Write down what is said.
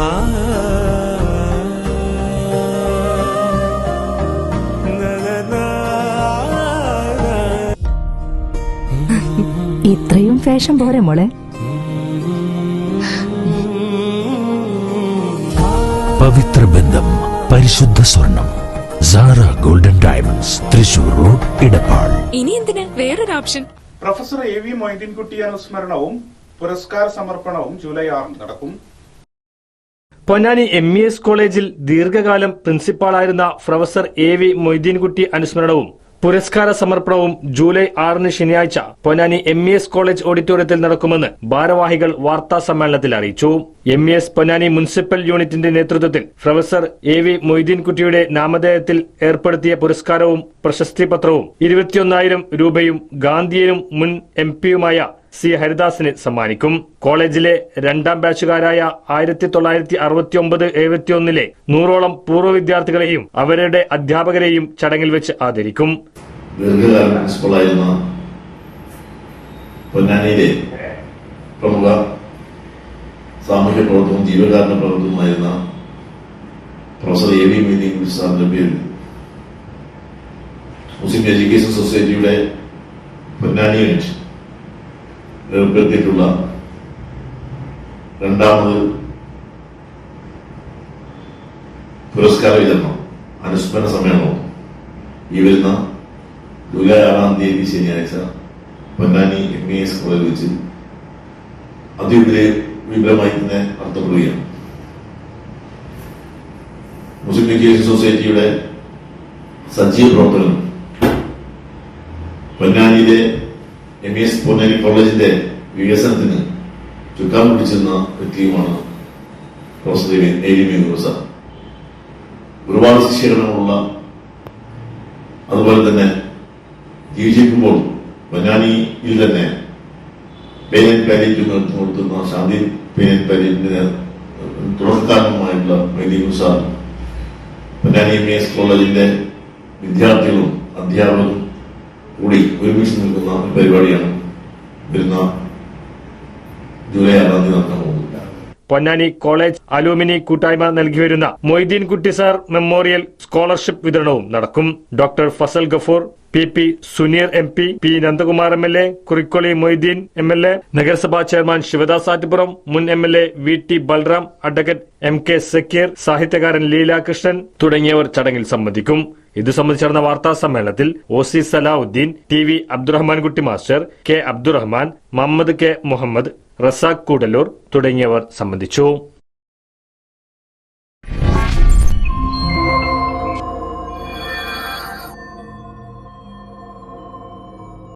ഇത്രയും ഫാഷൻ പോരെ മോളെ. പവിത്ര ബന്ധം പരിശുദ്ധ സ്വർണം Sara golden diamonds Thrissur road Edappal ഇനി എന്തിന്? വേറൊരു option. Professor A V Moideenkutty അനുസ്മരണവും പുരസ്കാര സമർപ്പണവും ജൂലൈ ആറിന് നടക്കും. പൊന്നാനി എം ഇ എസ് കോളേജിൽ ദീർഘകാലം പ്രിൻസിപ്പാളായിരുന്ന പ്രൊഫസർ എ വി മൊയ്തീൻകുട്ടി അനുസ്മരണവും പുരസ്കാര സമർപ്പണവും ജൂലൈ ആറിന് ശനിയാഴ്ച Ponnani M E S college ഓഡിറ്റോറിയത്തിൽ നടക്കുമെന്ന് ഭാരവാഹികൾ വാർത്താ സമ്മേളനത്തിൽ അറിയിച്ചു. M E S Ponnani municipal യൂണിറ്റിന്റെ നേതൃത്വത്തിൽ പ്രൊഫസർ എ വി മൊയ്തീൻകുട്ടിയുടെ നാമധേയത്തിൽ ഏർപ്പെടുത്തിയ പുരസ്കാരവും പ്രശസ്തി പത്രവും ഇരുപത്തിയൊന്നായിരം രൂപയും ഗാന്ധിയനും മുൻ എം പിയുമായ സി ഹരിദാസിന് സമ്മാനിക്കും. കോളേജിലെ രണ്ടാം ബാച്ചുകാരായ ആയിരത്തി തൊള്ളായിരത്തി അറുപത്തി ഒമ്പത് എഴുപത്തിയൊന്നിലെ നൂറോളം പൂർവ വിദ്യാർത്ഥികളെയും അവരുടെ അധ്യാപകരെയും ചടങ്ങിൽ വെച്ച് ആദരിക്കും. പൊന്നാനിയിലെ പ്രമുഖ സാമൂഹ്യ പ്രവർത്തനവും ജീവകാരണ പ്രവർത്തനവുമായിരുന്ന പ്രൊഫസർ എ വി മീനിങ് സാറിന്റെ പേരിൽ മുസ്ലിം എഡ്യൂക്കേഷൻ സൊസൈറ്റിയുടെ പൊന്നാനി യൂണിറ്റ് ഏർപ്പെടുത്തിയിട്ടുള്ള രണ്ടാമത് പുരസ്കാര വിതരണം അനുസ്മരണ സമ്മേളനം. ഈ വരുന്ന ജൂലൈ ആറാം തീയതി ശനിയാഴ്ച പൊന്നാനി എം ഇ എസ് കോളേജിൽ വെച്ച് അതിവിപുല വിപുലമായി തന്നെ നടത്തപ്പെടുകയാണ്. മുസ്ലിം ലീഗേഷൻ സൊസൈറ്റിയുടെ സജീവ പ്രവർത്തനം പൊന്നാനിയിലെ എം ഇ എസ് പൊന്നേരി കോളേജിന്റെ വികസനത്തിന് ചുക്കാൻ പിടിച്ചിരുന്ന വ്യക്തിയുമാണ് പ്രൊഫസർ എലി സാർ. ഒരുപാട് ശിക്ഷകരണമുള്ള അതുപോലെ തന്നെ ജീവിച്ചിരിക്കുമ്പോൾ പൊന്നാനിയിൽ തന്നെ പേനൻ പാരീറ്റ് കൊടുത്തുന്ന ശാന്തി പേനൻ പാരീറ്റിന്റെ തുടർക്കാരനുമായിട്ടുള്ള വൈദ്യ സാർ. പൊന്നാനി എം എസ് കോളേജിന്റെ വിദ്യാർത്ഥികളും അധ്യാപകരും കൂടി ഒരുമിച്ച് നിൽക്കുന്ന ഒരു പരിപാടിയാണ് വരുന്ന ജൂലൈ ആറാം തീയതി നടത്താൻ പോകുന്നത്. പൊന്നാനി കോളേജ് അലൂമിനി കൂട്ടായ്മ നൽകി വരുന്ന മൊയ്തീൻ കുട്ടി സാർ മെമ്മോറിയൽ സ്കോളർഷിപ്പ് വിതരണവും നടക്കും. Doctor Fazal Gafoor P P Suneer M P P Nandakumar M L A Kurikkoli Moideen M L A നഗരസഭാ ചെയർമാൻ ശിവദാസ് ആറ്റിപ്പുറം മുൻ M L A V T Balram advocate M K Zakir സാഹിത്യകാരൻ ലീലാകൃഷ്ണൻ തുടങ്ങിയവർ ചടങ്ങിൽ സംബന്ധിക്കും. ഇതു സംബന്ധിച്ച് നടന്ന വാർത്താ സമ്മേളനത്തിൽ O C Salahuddeen T V Abdurahmankutty master K Abdurahman Muhammad K Muhammad Razak Koodallur തുടങ്ങിയവർ സംബന്ധിച്ചു.